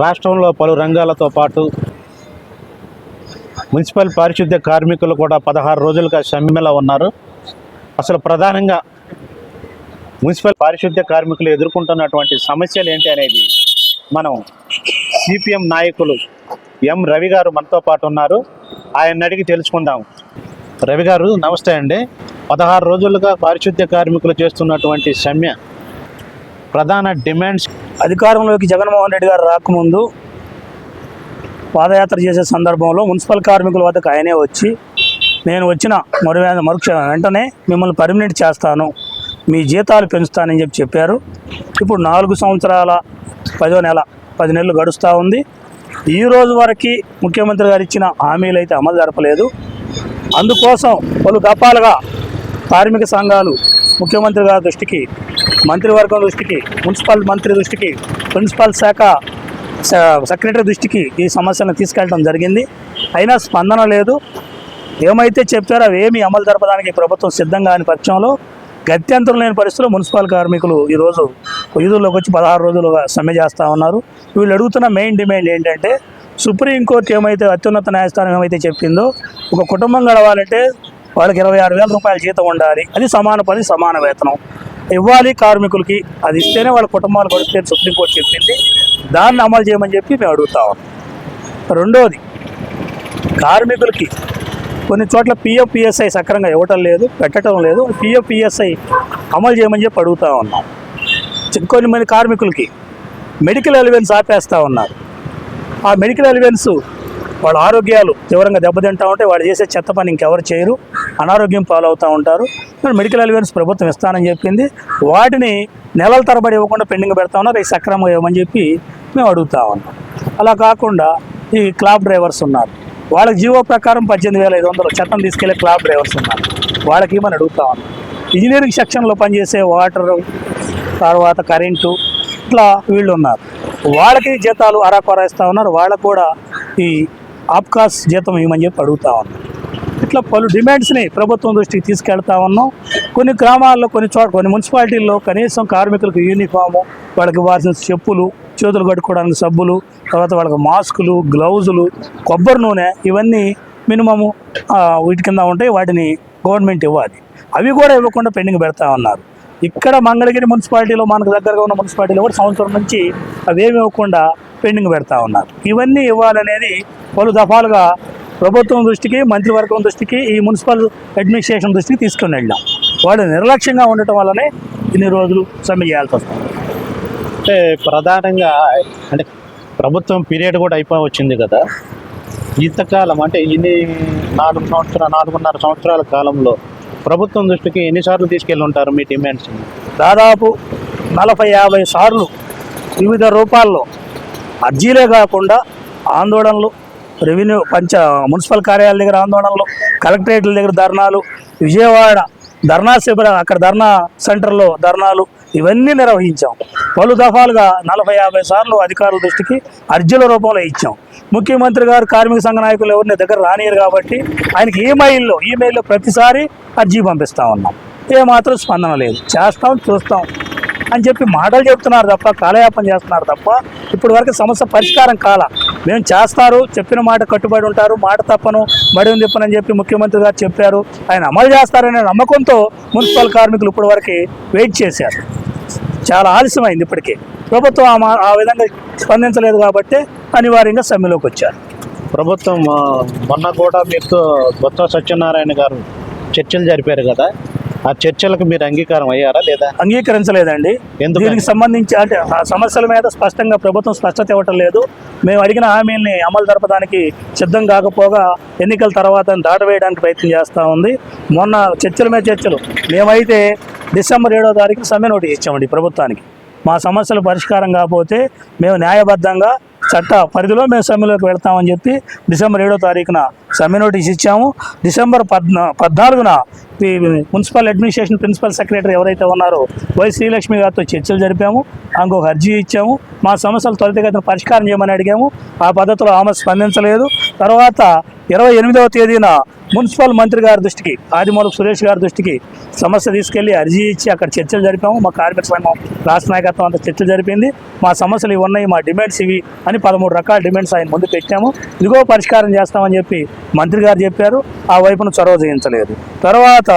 రాష్ట్రంలో పలు రంగాలతో పాటు మున్సిపల్ పారిశుద్ధ్య కార్మికులు కూడా పదహారు రోజులుగా సమ్మెలో ఉన్నారు. అసలు ప్రధానంగా మున్సిపల్ పారిశుద్ధ్య కార్మికులు ఎదుర్కొంటున్నటువంటి సమస్యలు ఏంటి అనేది మనం సిపిఎం నాయకులు ఎం రవి గారు మనతో పాటు ఉన్నారు. ఆయన అడిగి తెలుసుకుందాం. రవి గారు నమస్తే అండి. పదహారు రోజులుగా పారిశుద్ధ్య కార్మికులు చేస్తున్నటువంటి సమ్మె ప్రధాన డిమాండ్స్ అధికారంలోకి జగన్మోహన్ రెడ్డి గారు రాకముందు పాదయాత్ర చేసే సందర్భంలో మున్సిపల్ కార్మికుల వద్దకు ఆయనే వచ్చి నేను వచ్చిన మరు మరుక్ష వెంటనే మిమ్మల్ని పర్మినెంట్ చేస్తాను. మీ జీతాలు పెంచుతానని చెప్పి చెప్పారు. ఇప్పుడు నాలుగు సంవత్సరాల పదో నెల పది నెలలు గడుస్తూ ఉంది. ఈ రోజు వరకు ముఖ్యమంత్రి గారు ఇచ్చిన హామీలు అయితే అమలు జరపలేదు. అందుకోసం పలు దఫాలుగా కార్మిక సంఘాలు ముఖ్యమంత్రి గారి దృష్టికి మంత్రివర్గం దృష్టికి మున్సిపల్ మంత్రి దృష్టికి ప్రిన్సిపల్ శాఖ స- సెక్రటరీ దృష్టికి ఈ సమస్యను తీసుకెళ్ళడం జరిగింది. అయినా స్పందన లేదు. ఏమైతే చెప్పారో అవేమి అమలు జరపడానికి ప్రభుత్వం సిద్ధంగా కాని పక్షంలో గత్యంతరం లేని పరిస్థితుల్లో మున్సిపల్ కార్మికులు ఈరోజు వీధుల్లోకి వచ్చి పదహారు రోజులుగా సమ్మె చేస్తూ ఉన్నారు. వీళ్ళు అడుగుతున్న మెయిన్ డిమాండ్ ఏంటంటే సుప్రీంకోర్టు ఏమైతే అత్యున్నత న్యాయస్థానం ఏమైతే చెప్పిందో ఒక కుటుంబం గడవాలంటే వాళ్ళకి ఇరవై ఆరు వేల రూపాయల జీతం ఉండాలి. అది సమాన పని సమాన వేతనం. ఇవ్వాలి కార్మికులకి అది ఇస్తేనే వాళ్ళ కుటుంబాలు గడిస్తే సుప్రీంకోర్టు చెప్పింది. దాన్ని అమలు చేయమని చెప్పి మేము అడుగుతా ఉన్నాం. రెండోది కార్మికులకి కొన్ని చోట్ల పిఎఫ్ పిఎస్ఐ సక్రంగా ఇవ్వటం లేదు పెట్టడం లేదు. పిఎఫ్ పిఎస్ఐ అమలు చేయమని చెప్పి అడుగుతా ఉన్నాం. చి- కొన్ని మంది కార్మికులకి మెడికల్ అలివెన్స్ ఆపేస్తూ ఉన్నారు. ఆ మెడికల్ అలివెన్స్ వాళ్ళ ఆరోగ్యాలు తీవ్రంగా దెబ్బతింటా ఉంటే వాళ్ళు చేసే చెత్త పని ఇంకెవరు చేయరు. అనారోగ్యం పాలవుతూ ఉంటారు. మెడికల్ అలివెన్స్ ప్రభుత్వం ఇస్తానని చెప్పింది. వాటిని నెలల తరబడి ఇవ్వకుండా పెండింగ్ పెడతా ఉన్నారు. ఈ సక్రమంగా ఇవ్వమని చెప్పి మేము అడుగుతా ఉన్నాం. అలా కాకుండా ఈ క్లాబ్ డ్రైవర్స్ ఉన్నారు. వాళ్ళకి జీవో ప్రకారం పద్దెనిమిది వేల ఐదు వందలు చట్టం తీసుకెళ్ళే క్లాబ్ డ్రైవర్స్ ఉన్నారు. వాళ్ళకి మనం అడుగుతా ఉన్నాం. ఇంజనీరింగ్ సెక్షన్లో పనిచేసే వాటరు తర్వాత కరెంటు ఇట్లా వీళ్ళు ఉన్నారు. వాళ్ళకి జీతాలు అరాకొరా ఇస్తూ ఉన్నారు. వాళ్ళకు కూడా ఈ ఆప్కాస్ జీతం ఇవ్వమని చెప్పి అడుగుతా ఉన్నాం. ఇట్లా పలు డిమాండ్స్ని ప్రభుత్వం దృష్టికి తీసుకెళ్తా ఉన్నాం. కొన్ని గ్రామాల్లో కొన్ని చోట్ల కొన్ని మున్సిపాలిటీల్లో కనీసం కార్మికులకు యూనిఫాము వాళ్ళకి ఇవ్వాల్సిన చెప్పులు చేతులు కట్టుకోవడానికి సబ్బులు తర్వాత వాళ్ళకి మాస్కులు గ్లౌజులు కొబ్బరి నూనె ఇవన్నీ మినిమము వీటి కింద ఉంటాయి. వాటిని గవర్నమెంట్ ఇవ్వాలి. అవి కూడా ఇవ్వకుండా పెండింగ్ పెడతా ఉన్నారు. ఇక్కడ మంగళగిరి మున్సిపాలిటీలో మనకు దగ్గరగా ఉన్న మున్సిపాలిటీలో కూడా సంవత్సరం నుంచి అవేమి ఇవ్వకుండా పెండింగ్ పెడతా ఉన్నారు. ఇవన్నీ ఇవ్వాలనేది పలు దఫాలుగా ప్రభుత్వం దృష్టికి మంత్రివర్గం దృష్టికి ఈ మున్సిపల్ అడ్మినిస్ట్రేషన్ దృష్టికి తీసుకుని వెళ్ళాం. వాళ్ళు నిర్లక్ష్యంగా ఉండటం వల్లనే ఇన్ని రోజులు సమ్మె చేయాల్సి వస్తుంది. అంటే ప్రధానంగా అంటే ప్రభుత్వం పీరియడ్ కూడా అయిపోయి వచ్చింది కదా. ఇంతకాలం అంటే ఇన్ని నాలుగు సంవత్సరాలు నాలుగున్నర సంవత్సరాల కాలంలో ప్రభుత్వం దృష్టికి ఎన్నిసార్లు తీసుకెళ్ళి ఉంటారు మీ డిమాండ్స్? దాదాపు నలభై యాభై సార్లు వివిధ రూపాల్లో అర్జీలే కాకుండా ఆందోళనలు రెవెన్యూ పంచ మున్సిపల్ కార్యాలయాల దగ్గర ఆందోళనలు కలెక్టరేట్ల దగ్గర ధర్నాలు విజయవాడ ధర్నా శిబిర అక్కడ ధర్నా సెంటర్లో ధర్నాలు ఇవన్నీ నిర్వహించాం. పలు దఫాలుగా నలభై యాభై సార్లు అధికారుల దృష్టికి అర్జీల రూపంలో ఇచ్చాం. ముఖ్యమంత్రి గారు కార్మిక సంఘ నాయకులు ఎవరిని దగ్గర రానియరు కాబట్టి ఆయనకి ఈమెయిల్లో ఈమెయిల్లో ప్రతిసారి అర్జీ పంపిస్తూ ఉన్నాం. ఏమాత్రం స్పందన లేదు. చేస్తాం చూస్తాం అని చెప్పి మాటలు చెప్తున్నారు తప్ప కాలయాపన చేస్తున్నారు తప్ప ఇప్పుడు వరకు సమస్య పరిష్కారం కాల. మేము చేస్తారు చెప్పిన మాట కట్టుబడి ఉంటారు మాట తప్పను మడిని తిప్పనని చెప్పి ముఖ్యమంత్రి గారు చెప్పారు. ఆయన అమలు చేస్తారనే నమ్మకంతో మున్సిపల్ కార్మికులు ఇప్పటి వరకు వెయిట్ చేశారు. చాలా ఆలస్యమైంది ఇప్పటికే. ప్రభుత్వం ఆ మా- ఆ విధంగా స్పందించలేదు కాబట్టి అనివార్యంగా సమ్మెలోకి వచ్చారు. ప్రభుత్వం మొన్న కూడా మీతో బొత్స సత్యనారాయణ గారు చర్చలు జరిపారు కదా. ఆ చర్చలకు మీరు అంగీకారం అయ్యారా లేదా? అంగీకరించలేదండి? దీనికి సంబంధించి అంటే ఆ సమస్యల మీద స్పష్టంగా ప్రభుత్వం స్పష్టత ఇవ్వటం లేదు. మేము అడిగిన హామీల్ని అమలు జరపడానికి సిద్ధం కాకపోగా ఎన్నికల తర్వాత దాటవేయడానికి ప్రయత్నం చేస్తూ ఉంది. మొన్న చర్చల మీద చర్చలు. మేమైతే డిసెంబర్ ఏడో తారీఖు సమ్మె నోటీస్ ఇచ్చామండి ప్రభుత్వానికి. మా సమస్యలు పరిష్కారం కాకపోతే మేము న్యాయబద్ధంగా చట్ట పరిధిలో మేము సమ్మెలోకి వెళ్తామని చెప్పి డిసెంబర్ ఏడో తారీఖున సమ్మె నోటీస్ ఇచ్చాము. డిసెంబర్ పద్నా పద్నాలుగున మున్సిపల్ అడ్మినిస్ట్రేషన్ ప్రిన్సిపల్ సెక్రటరీ ఎవరైతే ఉన్నారో వై శ్రీలక్ష్మి గారితో చర్చలు జరిపాము. ఇంకొక అర్జీ ఇచ్చాము. మా సమస్యలు త్వరితగతిన పరిష్కారం చేయమని అడిగాము. ఆ పద్ధతిలో ఆమె స్పందించలేదు. తర్వాత ఇరవై ఎనిమిదవ తేదీన మున్సిపల్ మంత్రి గారి దృష్టికి ఆదిమూలపు సురేష్ గారి దృష్టికి సమస్య తీసుకెళ్ళి అర్జీ ఇచ్చి అక్కడ చర్చలు జరిపాము. మా కార్మిక సంఘం రాష్ట్ర నాయకత్వం అంతా చర్చలు జరిపింది. మా సమస్యలు ఇవి ఉన్నాయి మా డిమాండ్స్ ఇవి అని పదమూడు రకాల డిమాండ్స్ ఆయన ముందు పెట్టాము. ఇదిగో పరిష్కారం చేస్తామని చెప్పి మంత్రి గారు చెప్పారు. ఆ వైపున చొరవ చేయించలేదు. తర్వాత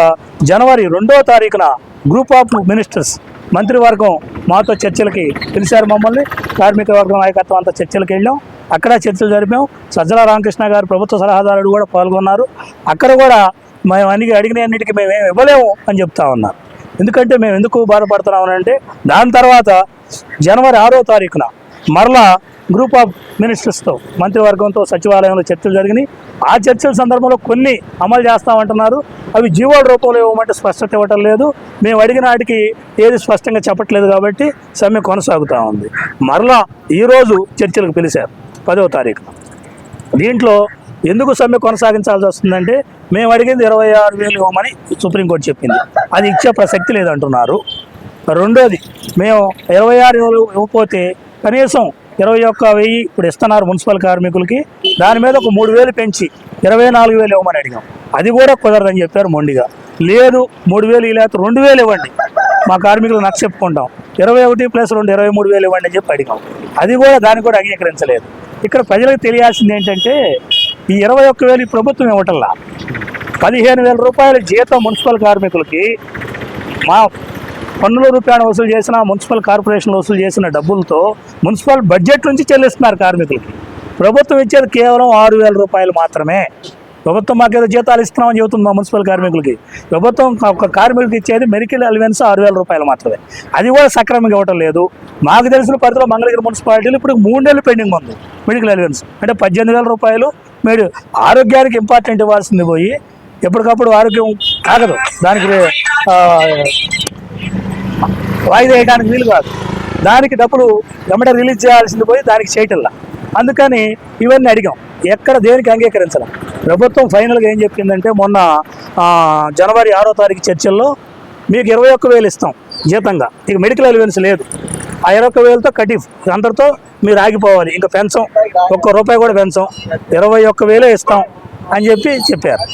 జనవరి రెండో తారీఖున గ్రూప్ ఆఫ్ మినిస్టర్స్ మంత్రివర్గం మాతో చర్చలకి పిలిచారు మమ్మల్ని. కార్మిక వర్గం నాయకత్వం అంతా చర్చలకు వెళ్ళాం. అక్కడ చర్చలు జరిపాం. సజ్జల రామకృష్ణ గారు ప్రభుత్వ సలహాదారుడు కూడా పాల్గొన్నారు. అక్కడ కూడా మేము అన్ని అడిగిన అన్నిటికీ మేము ఏమి ఇవ్వలేము అని చెప్తా ఉన్నారు. ఎందుకంటే మేము ఎందుకు బాధపడుతున్నాం అంటే దాని తర్వాత జనవరి ఆరో తారీఖున మరలా గ్రూప్ ఆఫ్ మినిస్టర్స్తో మంత్రివర్గంతో సచివాలయంలో చర్చలు జరిగినాయి. ఆ చర్చల సందర్భంలో కొన్ని అమలు చేస్తామంటున్నారు. అవి జీవోల రూపంలో ఇవ్వమంటే స్పష్టత ఇవ్వటం లేదు. మేము అడిగిన వాటికి ఏది స్పష్టంగా చెప్పట్లేదు కాబట్టి సమ్మె కొనసాగుతూ ఉంది. మరలా ఈరోజు చర్చలకు పిలిచారు. పదవ తారీఖు దీంట్లో ఎందుకు సమ్మె కొనసాగించాల్సి వస్తుందంటే మేము అడిగింది ఇరవై ఆరు వేలు ఇవ్వమని సుప్రీంకోర్టు చెప్పింది. అది ఇచ్చే ప్రసక్తి లేదంటున్నారు. రెండోది మేము ఇరవై ఆరు వేలు ఇవ్వకపోతే కనీసం ఇరవై ఒక్క వెయ్యి ఇప్పుడు ఇస్తున్నారు మున్సిపల్ కార్మికులకి దాని మీద ఒక మూడు వేలు పెంచి ఇరవై నాలుగు వేలు ఇవ్వమని అడిగాం. అది కూడా కుదరదని చెప్పారు మొండిగా. లేదు మూడు వేలు లేకపోతే రెండు వేలు ఇవ్వండి. మా కార్మికులు నచ్చ చెప్పుకుంటాం. ఇరవై ఒకటి ప్లస్ రెండు ఇరవై మూడు వేలు ఇవ్వండి అని చెప్పి అడిగాం. అది కూడా దాన్ని కూడా అంగీకరించలేదు. ఇక్కడ ప్రజలకు తెలియాల్సింది ఏంటంటే ఈ ఇరవై ఒక్క వేలు ప్రభుత్వం ఇవ్వటంలా. పదిహేను వేల రూపాయల జీతం మున్సిపల్ కార్మికులకి మా పన్నుల రూపాయలు వసూలు చేసిన మున్సిపల్ కార్పొరేషన్ వసూలు చేసిన డబ్బులతో మున్సిపల్ బడ్జెట్ నుంచి చెల్లిస్తున్నారు కార్మికులకి. ప్రభుత్వం ఇచ్చేది కేవలం ఆరు వేల రూపాయలు మాత్రమే. ప్రభుత్వం మాకేదో జీతాలు ఇస్తున్నామని చెబుతుంది మా మున్సిపల్ కార్మికులకి. ప్రభుత్వం ఒక కార్మికులకి ఇచ్చేది మెడికల్ అలవెన్స్ ఆరు వేల రూపాయలు మాత్రమే. అది కూడా సక్రమంగా ఇవ్వటం లేదు. మాకు తెలిసిన పరిధిలో మంగళగిరి మున్సిపాలిటీలో ఇప్పుడు మూడు నెలలు పెండింగ్ ఉంది మెడికల్ అలవెన్స్. అంటే పద్దెనిమిది వేల రూపాయలు మీరు ఆరోగ్యానికి ఇంపార్టెంట్ ఇవ్వాల్సింది పోయి ఎప్పటికప్పుడు ఆరోగ్యం ఆగదు దానికి వాయిదా వేయడానికి వీలు కాదు. దానికి డబ్బులు వెంబడే రిలీజ్ చేయాల్సింది పోయి దానికి చేయటంలా. అందుకని ఇవన్నీ అడిగాం. ఎక్కడ దేనికి అంగీకరించడం ప్రభుత్వం ఫైనల్గా ఏం చెప్పిందంటే మొన్న జనవరి ఆరో తారీఖు చర్చల్లో మీకు ఇరవై ఒక్క వేలు ఇస్తాం జీతంగా. ఇక మెడికల్ అలవెన్స్ లేదు. ఆ ఇరవై ఒక్క వేలతో కటిఫ్. అందరితో మీరు ఆగిపోవాలి. ఇంకా పెంచం ఒక్క రూపాయి కూడా పెంచం ఇరవై ఒక్క వేలే ఇస్తాం అని చెప్పి చెప్పారు.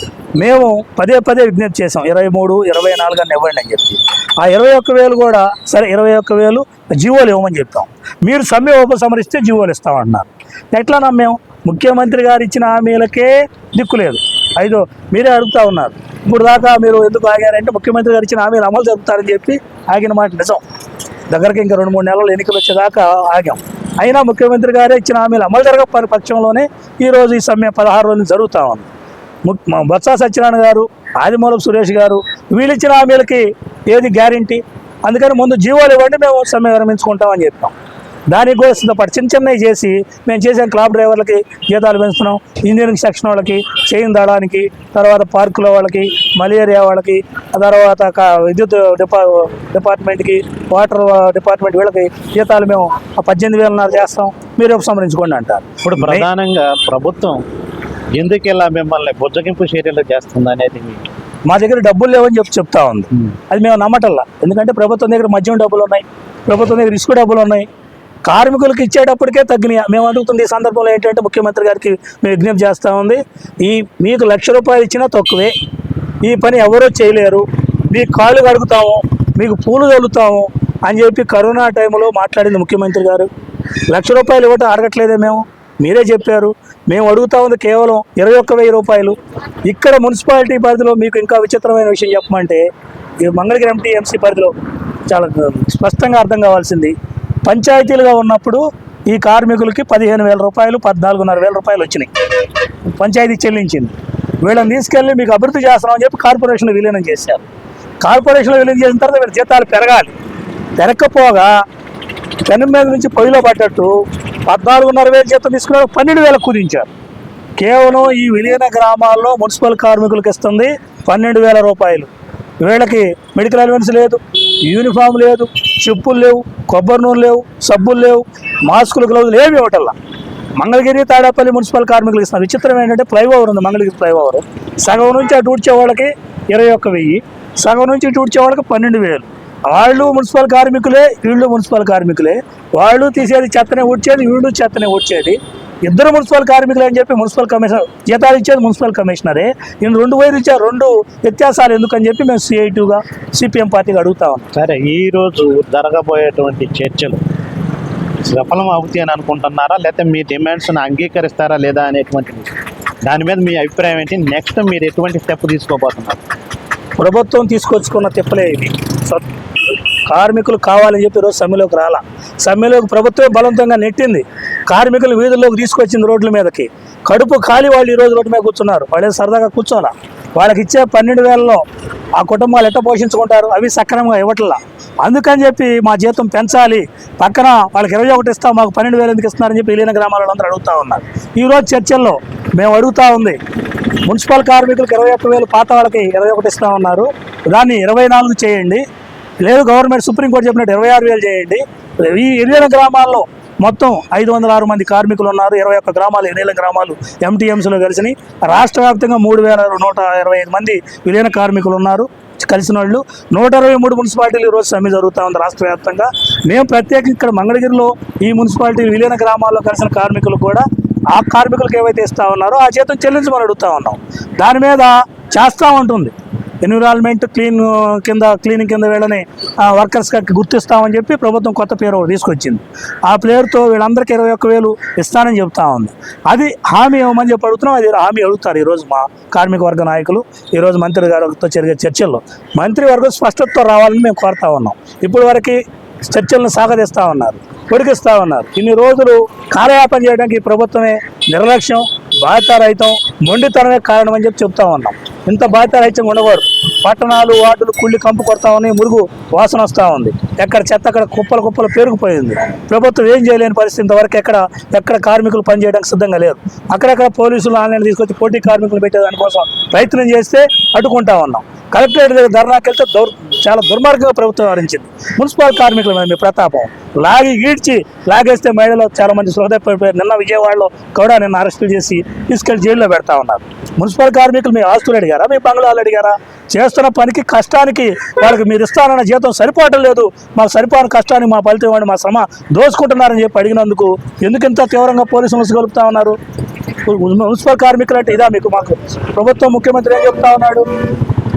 మేము పదే పదే విజ్ఞప్తి చేసాం ఇరవై మూడు ఇరవై నాలుగు అని ఇవ్వండి అని చెప్పి. ఆ ఇరవై ఒక్క వేలు కూడా సరే ఇరవై ఒక్క వేలు జీవోలు ఇవ్వమని చెప్తాం. మీరు సమ్మె ఉపసంహరిస్తే జీవోలు ఇస్తామన్నారు. ఎట్లా నమ్మాం? ముఖ్యమంత్రి గారు ఇచ్చిన హామీలకే దిక్కు లేదు. ఐదో మీరే అడుగుతా ఉన్నారు. ఇప్పుడు దాకా మీరు ఎందుకు ఆగారంటే ముఖ్యమంత్రి గారు ఇచ్చిన హామీలు అమలు జరుపుతారని చెప్పి ఆగిన మాట నిజం. దగ్గరికి ఇంకా రెండు మూడు నెలలు ఎన్నికలు వచ్చేదాకా ఆగాం. అయినా ముఖ్యమంత్రి గారే ఇచ్చిన హామీలు అమలు జరగ పక్షంలోనే ఈరోజు ఈ సమ్మె పదహారు రోజులు జరుగుతూ ఉంది. బొత్స సత్యనారాయణ గారు ఆదిమూలపు సురేష్ గారు వీళ్ళు ఇచ్చిన హామీలకి ఏది గ్యారంటీ అందుకని ముందు జీవోలు ఇవ్వండి మేము సమ్మె విరమించుకుంటామని చెప్పాం దానికి కూడా సిద్ధపడి చిన్న చిన్నవి చేసి మేము చేసే క్లాబ్ డ్రైవర్లకి జీతాలు పెంచుతున్నాం ఇంజనీరింగ్ సెక్షన్ వాళ్ళకి చైన్ దాడానికి తర్వాత పార్కుల వాళ్ళకి మలేరియా వాళ్ళకి ఆ తర్వాత విద్యుత్ డిపా డిపార్ట్మెంట్కి వాటర్ డిపార్ట్మెంట్ వీళ్ళకి జీతాలు మేము పద్దెనిమిది వేలన్నర చేస్తాం మీరు ఉపసంహరించుకోండి అంటారు. ఇప్పుడు ప్రధానంగా ప్రభుత్వం ఎందుకు ఇలా మిమ్మల్ని బుజ్జగింపు చర్యలు చేస్తుంది అనేది మీ- దగ్గర డబ్బులు లేవని చెప్పి చెప్తా ఉంది. అది మేము నమ్మటల్లా. ఎందుకంటే ప్రభుత్వం దగ్గర మద్యం డబ్బులు ఉన్నాయి. ప్రభుత్వం దగ్గర ఇసుక డబ్బులు ఉన్నాయి. కార్మికులకు ఇచ్చేటప్పటికే తగ్గినాయి. మేము అడుగుతుంది ఈ సందర్భంలో ఏంటంటే ముఖ్యమంత్రి గారికి మేము విజ్ఞప్తి చేస్తూ ఉంది. ఈ మీకు లక్ష రూపాయలు ఇచ్చినా తక్కువే. ఈ పని ఎవరూ చేయలేరు. మీ కాళ్ళు కడుగుతాము. మీకు పూలు చల్లుతాము అని చెప్పి కరోనా టైంలో మాట్లాడింది ముఖ్యమంత్రి గారు. లక్ష రూపాయలు ఇవ్వటం అడగట్లేదే మేము. మీరే చెప్పారు. మేము అడుగుతా ఉంది కేవలం ఇరవై ఒక్క వెయ్యి రూపాయలు. ఇక్కడ మున్సిపాలిటీ పరిధిలో మీకు ఇంకా విచిత్రమైన విషయం చెప్పమంటే ఈ మంగళగిరి ఎంటీఎంసీ పరిధిలో చాలా స్పష్టంగా అర్థం కావాల్సింది. పంచాయతీలుగా ఉన్నప్పుడు ఈ కార్మికులకి పదిహేను వేల రూపాయలు పద్నాలుగున్నర వేల రూపాయలు వచ్చినాయి. పంచాయతీ చెల్లించింది. వీళ్ళని తీసుకెళ్ళి మీకు అభివృద్ధి చేస్తున్నామని చెప్పి కార్పొరేషన్ విలీనం చేశారు. కార్పొరేషన్లో విలీనం చేసిన తర్వాత వీళ్ళ జీతాలు పెరగాలి. పెరగకపోగా పెనం మీద నుంచి పొయ్యిలో పడ్డట్టు పద్నాలుగున్నర వేలు జీతం తీసుకున్నారు పన్నెండు వేలకు కుదించారు. కేవలం ఈ విలీన గ్రామాల్లో మున్సిపల్ కార్మికులకు ఇస్తుంది పన్నెండు వేల రూపాయలు. వీళ్ళకి మెడికల్ అలవెన్స్ లేదు యూనిఫామ్ లేదు చెప్పులు లేవు కొబ్బరి నూనె లేవు సబ్బులు లేవు మాస్కులు గ్లౌజులు ఏమి ఇవ్వటల్లా మంగళగిరి తాడేపల్లి మున్సిపల్ కార్మికులకు ఇస్తున్నారు. విచిత్రం ఏంటంటే ఫ్లైఓవర్ ఉంది మంగళగిరి ఫ్లైఓవర్. సగం నుంచి అటు ఊడ్చే వాళ్ళకి ఇరవై ఒక్క వెయ్యి సగం నుంచి ఇటు ఊడ్చే వాళ్ళకి పన్నెండు వేలు. వాళ్ళు మున్సిపల్ కార్మికులే వీళ్ళు మున్సిపల్ కార్మికులే. వాళ్ళు తీసేది చెత్తనే ఊడ్చేది వీళ్ళు చెత్తనే ఊడ్చేది. ఇద్దరు మున్సిపల్ కార్మికులు అని చెప్పి మున్సిపల్ కమిషనర్ జీతాలు ఇచ్చేది మున్సిపల్ కమిషనరే. ఈయన రెండు వైరు ఇచ్చారు రెండు వ్యత్యాసాలు ఎందుకని చెప్పి మేము సిఐటిగా సిపిఎం పార్టీకి అడుగుతా ఉన్నాం. సరే ఈ రోజు జరగబోయేటువంటి చర్చలు సఫలం అవుతాయి అని అనుకుంటున్నారా? లేకపోతే మీ డిమాండ్స్ను అంగీకరిస్తారా లేదా అనేటువంటి దాని మీద మీ అభిప్రాయం ఏంటి? నెక్స్ట్ మీరు ఎటువంటి స్టెప్ తీసుకోబోతున్నారు? ప్రభుత్వం తీసుకొచ్చుకున్న తిప్పలే ఇది స- కార్మికులు కావాలని చెప్పి ఈరోజు సమ్మెలోకి రాలా. సమ్మెలోకి ప్రభుత్వం బలవంతంగా నెట్టింది. కార్మికులు వీధుల్లోకి తీసుకొచ్చింది రోడ్ల మీదకి. కడుపు ఖాళీ వాళ్ళు ఈరోజు రోడ్డు మీద కూర్చున్నారు. వాళ్ళే సరదాగా కూర్చోాలా వాళ్ళకి ఇచ్చే పన్నెండు వేలలో ఆ కుటుంబాలు ఎట్ట పోషించుకుంటారు? అవి సక్రమంగా ఇవ్వట్లా? అందుకని చెప్పి మా జీతం పెంచాలి. పక్కన వాళ్ళకి ఇరవై ఒకటి ఇస్తాం మాకు పన్నెండు వేలు ఎందుకు ఇస్తున్నారని చెప్పి విలీన గ్రామాల అందరూ అడుగుతూ ఉన్నారు. ఈరోజు చర్చల్లో మేము అడుగుతూ ఉంది. మున్సిపల్ కార్మికులకు ఇరవై ఒక్క వేలు పాత వాళ్ళకి ఇరవై ఒకటి ఇస్తా ఉన్నారు దాన్ని ఇరవై నాలుగు చేయండి. లేదు గవర్నమెంట్ సుప్రీంకోర్టు చెప్పినట్టు ఇరవై ఆరు వేలు చేయండి. ఈ ఎరిగిన గ్రామాల్లో మొత్తం ఐదు వందల ఆరు మంది కార్మికులు ఉన్నారు. ఇరవై ఒక్క గ్రామాలు ఎనిమిది గ్రామాలు ఎంటీఎంసీలో కలిసి రాష్ట్ర వ్యాప్తంగా మూడు వేల నూట ఇరవై ఐదు మంది విలీన కార్మికులు ఉన్నారు. కలిసిన వాళ్ళు నూట ఇరవై మూడు మున్సిపాలిటీలు ఈరోజు సమ్మె జరుగుతూ ఉంది రాష్ట్ర వ్యాప్తంగా. మేము ప్రత్యేకంగా ఇక్కడ మంగళగిరిలో ఈ మున్సిపాలిటీ విలీన గ్రామాల్లో కలిసిన కార్మికులు కూడా ఆ కార్మికులకు ఏవైతే ఇస్తా ఉన్నారో ఆ జీతం చెల్లించమని అడుగుతా ఉన్నాం. దాని మీద చేస్తూ ఉంటుంది. ఎన్విరాన్మెంట్ క్లీన్ కింద క్లీనింగ్ కింద వీళ్ళని వర్కర్స్గా గుర్తిస్తామని చెప్పి ప్రభుత్వం కొత్త పేరు తీసుకొచ్చింది. ఆ పేరుతో వీళ్ళందరికీ ఇరవై ఒక్క వేలు ఇస్తానని చెప్తా ఉంది. అది హామీ ఇవ్వమని చెప్పి అడుగుతున్నాం. అది హామీ అడుగుతారు ఈరోజు మా కార్మిక వర్గ నాయకులు. ఈరోజు మంత్రి గారితో జరిగే చర్చల్లో మంత్రి వర్గం స్పష్టతతో రావాలని మేము కోరుతా ఉన్నాం. ఇప్పుడు వరకు చర్చలను సాగదీస్తా ఉన్నారు పొడిగిస్తా ఉన్నారు. ఇన్ని రోజులు కాలయాపన చేయడానికి ఈ ప్రభుత్వమే నిర్లక్ష్యం రహితం మొండితనమే కారణం అని చెప్పి చెప్తా ఉన్నాం. ఇంత బాధ్యతారహిత్యం ఉండకూడదు. పట్టణాలు వార్డులు కుళ్ళి కంపు కొడతా ఉన్నాయి మురుగు వాసన వస్తూ ఉంది. ఎక్కడ చెత్త అక్కడ కుప్పలు కుప్పలు పెరిగిపోయింది ప్రభుత్వం ఏం చేయలేని పరిస్థితి ఇంతవరకు ఎక్కడ ఎక్కడ కార్మికులు పనిచేయడానికి సిద్ధంగా లేదు అక్కడెక్కడ పోలీసులు ఆన్లైన్ తీసుకొచ్చి పోటీ కార్మికులు పెట్టేదానికోసం ప్రయత్నం చేస్తే అడ్డుకుంటా ఉన్నాం. కలెక్టరేట్ దగ్గర ధర్నాకెళ్తే దౌర్ చాలా దుర్మార్గంగా ప్రభుత్వం వ్యవహరించింది మున్సిపల్ కార్మికుల మీద మీ ప్రతాపం. లాగి గీడ్చి లాగేస్తే మహిళలు చాలా మంది సృహదైపోయారు నిన్న విజయవాడలో కూడా నిన్న అరెస్టులు చేసి తీసుకెళ్ళి జైల్లో పెడతా ఉన్నారు. మున్సిపల్ కార్మికులు మీ ఆస్తులు అడిగారా? మీ బంగ్లాలు అడిగారా? చేస్తున్న పనికి కష్టానికి వాళ్ళకి మీరు ఇస్తానన్న జీతం సరిపోవటం లేదు. మాకు సరిపోని కష్టానికి మా ఫలితం ఇవ్వండి మా శ్రమ దోచుకుంటున్నారని చెప్పి అడిగినందుకు ఎందుకు ఇంత తీవ్రంగా పోలీసులు కలుపుతా ఉన్నారు? మున్సిపల్ కార్మికులు అంటే ఇదా మీకు మాకు. ప్రభుత్వం ముఖ్యమంత్రి ఏం చెప్తా ఉన్నాడు?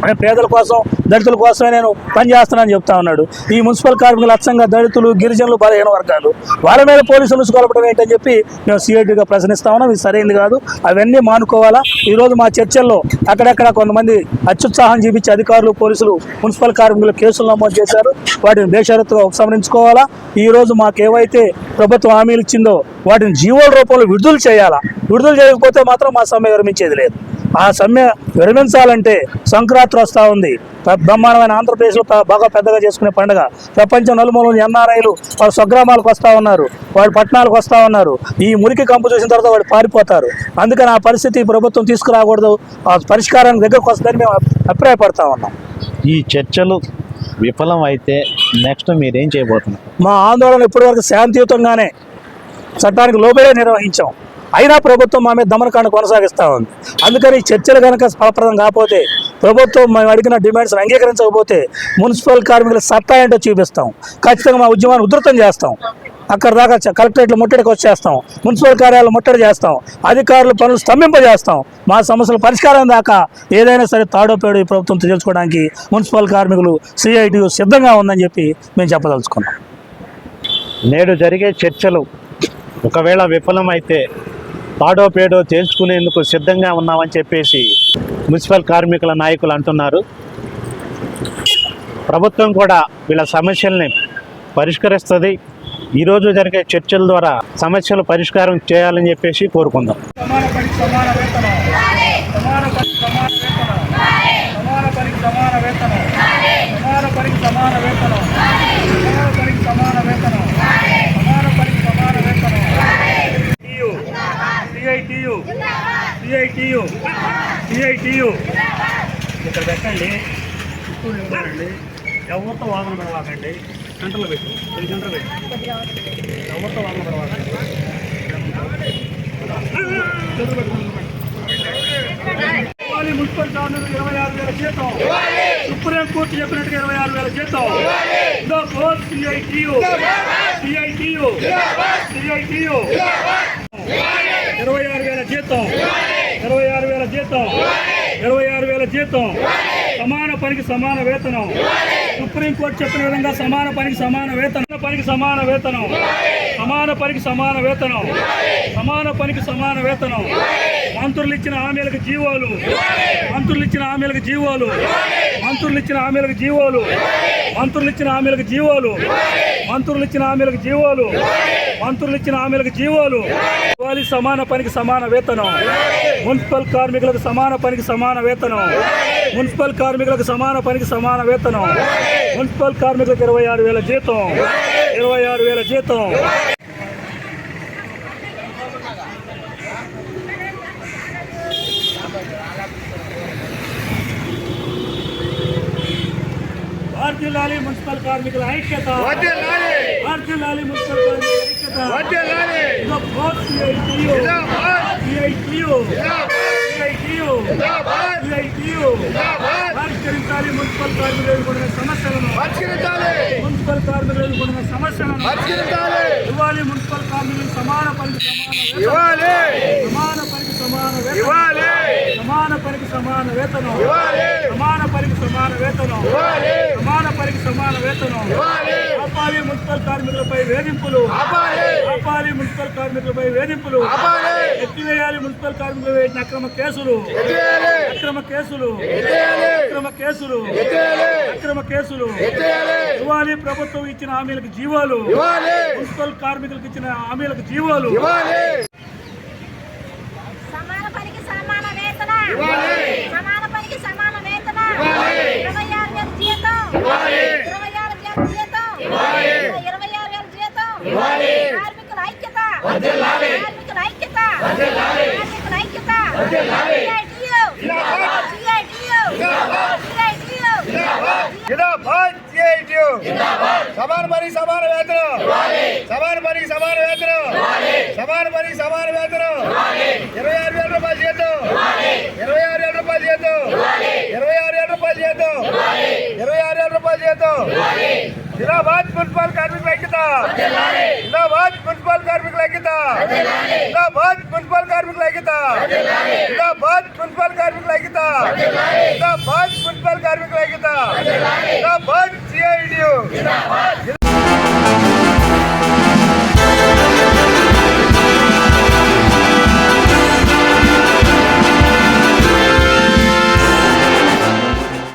నేను పేదల కోసం దళితుల కోసమే నేను పనిచేస్తానని చెప్తా ఉన్నాడు. ఈ మున్సిపల్ కార్మికులు అచ్చంగా దళితులు గిరిజనులు బలహీన వర్గాలు వాళ్ళ మీద పోలీసులు కొలపడం ఏంటని చెప్పి మేము సీఐటీగా ప్రశ్నిస్తా ఉన్నాం. ఇది సరైనది కాదు. అవన్నీ మానుకోవాలా? ఈరోజు మా చర్చల్లో అక్కడక్కడ కొంతమంది అత్యుత్సాహం చూపించి అధికారులు పోలీసులు మున్సిపల్ కార్మికులు కేసులు నమోదు చేశారు. వాటిని బేషరతుగా ఉపసంహరించుకోవాలా? ఈరోజు మాకేవైతే ప్రభుత్వం హామీలు ఇచ్చిందో వాటిని జీవోల రూపంలో విడుదల చేయాలా? విడుదల చేయకపోతే మాత్రం మా సమ్మె విరమించేది లేదు. ఆ సమ్మె విరమించాలంటే సంక్రాంతి వస్తూ ఉంది. బ్రహ్మాండమైన ఆంధ్రప్రదేశ్లో బాగా పెద్దగా చేసుకునే పండుగ. ప్రపంచం నలుమూలల ఎన్ఆర్ఐలు వాళ్ళ స్వగ్రామాలకు వస్తూ ఉన్నారు. వాళ్ళ పట్టణాలకు వస్తూ ఉన్నారు. ఈ మురికి కంపు చూసిన తర్వాత వాళ్ళు పారిపోతారు. అందుకని ఆ పరిస్థితి ప్రభుత్వం తీసుకురాకూడదు. ఆ పరిష్కారానికి దగ్గరకు వస్తుందని మేము అభి- అభిప్రాయపడతా ఉన్నాం. ఈ చర్చలు విఫలం అయితే నెక్స్ట్ మీరేం చేయబోతున్నారు? మా ఆందోళన ఇప్పటివరకు శాంతియుతంగానే చట్టానికి లోబడే నిర్వహించాం. అయినా ప్రభుత్వం మా మీద దమనకాండ కొనసాగిస్తూ ఉంది. అందుకని ఈ చర్చలు కనుక ఫలప్రదం కాకపోతే ప్రభుత్వం మేము అడిగిన డిమాండ్స్ అంగీకరించకపోతే మున్సిపల్ కార్మికుల సత్తా ఏంటో చూపిస్తాం. ఖచ్చితంగా మా ఉద్యమాన్ని ఉధృతం చేస్తాం. అక్కడ దాకా చ- కలెక్టరేట్లు ముట్టడికి వచ్చేస్తాం. మున్సిపల్ కార్యాలయాలు ముట్టడి చేస్తాం. అధికారులు పనులు స్తంభింపజేస్తాం. మా సమస్యల పరిష్కారం దాకా ఏదైనా సరే తాడోపేడు ఈ ప్రభుత్వం తెలుసుకోవడానికి మున్సిపల్ కార్మికులు సిఐటి సిద్ధంగా ఉందని చెప్పి మేము చెప్పదలుచుకున్నాం. నేడు జరిగే చర్చలు ఒకవేళ విఫలమైతే పాడో పేడో తేల్చుకునేందుకు సిద్ధంగా ఉన్నామని చెప్పేసి మున్సిపల్ కార్మికుల నాయకులు అంటున్నారు. ప్రభుత్వం కూడా వీళ్ళ సమస్యల్ని పరిష్కరిస్తుంది. ఈరోజు జరిగే చర్చల ద్వారా సమస్యలు పరిష్కారం చేయాలని చెప్పేసి కోరుకుందాం. సమాన సమాన వేతనం సమాన పనికి సమాన వేతనం సమాన పనికి సమాన వేతనం సమాన పనికి సమాన వేతనం సమాన పనికి సమాన వేతనం సమాన పనికి సమాన వేతనం సిఐటియు సిఐటియు సిఐటియు ఇక్కడ పెట్టండి. చుట్టూ నిలబడండి ఎవరితో వాదన పడవాకండి? సెంటర్లో పెట్టు. కొన్ని సెంటర్ పెట్టు. ఎవరితో వాదన పడవాకండి? మున్సిపల్ గవర్నర్ ఇరవై ఆరు వేల జీతం. సుప్రీం కోర్టు చెప్పినట్టుగా ఇరవై ఆరు వేల జీతం. సిఐటియు సిఐటియు సిఐటియు ఇరవై ఆరు వేల జీతం. ఇరవై ఆరు వేల జీతం. ఇరవై ఆరు వేల జీతం. సమాన పనికి సమాన వేతనం. సుప్రీంకోర్టు చెప్పిన విధంగా సమాన పనికి సమాన వేతనం. పనికి సమాన వేతనం. సమాన పనికి సమాన వేతనం. సమాన పనికి సమాన వేతనం. మంత్రులు ఇచ్చిన హామీలకు జీవోలు. మంత్రులు ఇచ్చిన హామీలకు జీవోలు. మంత్రులు ఇచ్చిన హామీలకు జీవోలు. మంత్రులు ఇచ్చిన హామీలకు జీవోలు. మంత్రులు ఇచ్చిన హామీలకు జీవోలు. మంత్రులు ఇచ్చిన హామీలకు జీవోలు. ఇవ్వాలి సమాన పనికి సమాన వేతనం. మున్సిపల్ కార్మికులకు సమాన పనికి సమాన వేతనం. మున్సిపల్ కార్మికులకు సమాన పనికి సమాన వేతనం. మున్సిపల్ కార్మికులకు ఇరవై ఆరు వేల జీతం. ఇరవై ఆరు వేల జీతం. భారతీయులాలి మున్సిపల్ కార్మికుల ఐక్యత. భారతీయులాలి మున్సిపల్ కార్మికుల ఐక్యత ఇదో బోత్ సిఐటియు సిఐటియు సిఐటియు సిఐటియు పరిష్కరించాలి. మున్సిపల్ కార్మికులు ఎదుర్కొంటున్న సమస్యలను మున్సిపల్ కార్మికులు ఎదుర్కొంటున్న సమస్యలను ఇవ్వాలి. మున్సిపల్ కార్మికులు సమాన పనికి సమాన వేతనం సమాన పనికి సమాన వేతనం సమాన పనికి సమాన వేతనం. సమాన పనికి సమాన వేతనం. సమాన పనికి సమాన వేతనం. ఆపాలి మున్సిపల్ కార్మికులపై వేధింపులు. ఆపాలి. మున్సిపల్ కార్మికులపై వేధింపులు. ఎత్తివేయాలి మున్సిపల్ కార్మికులు వేసిన అక్రమ కేసులు. అక్రమ కేసులు. అక్రమ కేసులు. అక్రమ కేసులు. ఇవ్వాలి. ప్రభుత్వం ఇచ్చిన హామీలకు జీవాలు. మున్సిపల్ కార్మికులకు ఇచ్చిన హామీలకు జీవాలు సమాన పనికి సమాన వేతన సమాన పనికి సమాన వేతన ఇరవై ఆరు వేల జీతం ఇరవై ఆరు వేల జీతం ఇరవై ఆరు వేల జీతం కార్మికుల ఐక్యత కార్మికుల ఐక్యత కార్మికుల ఐక్యత సమాన పని సమాన వేతనం సమాన పనికి సమాన వేతనం సమాన పనికి సమాన వేతనం ఇరవై ఆరు వేల రూపాయలు జీతం ఇరవై ఆరు వేల రూపాయలు జీతం ఇరవై ఆరు వేల రూపాయలు జీతం ఇరవై ఆరు వేల రూపాయలు జీతం జిందాబాద్ మున్సిపల్ కార్మికుల ఐక్యత జిందాబాద్ మున్సిపల్ కార్మికుల ఐక్యత జిందాబాద్ మున్సిపల్ కార్మికుల ఐక్యత జిందాబాద్ మున్సిపల్ కార్మికుల ఐక్యత జిందాబాద్ మున్సిపల్ కార్మికుల ఐక్యత జిందాబాద్ సిఐడియు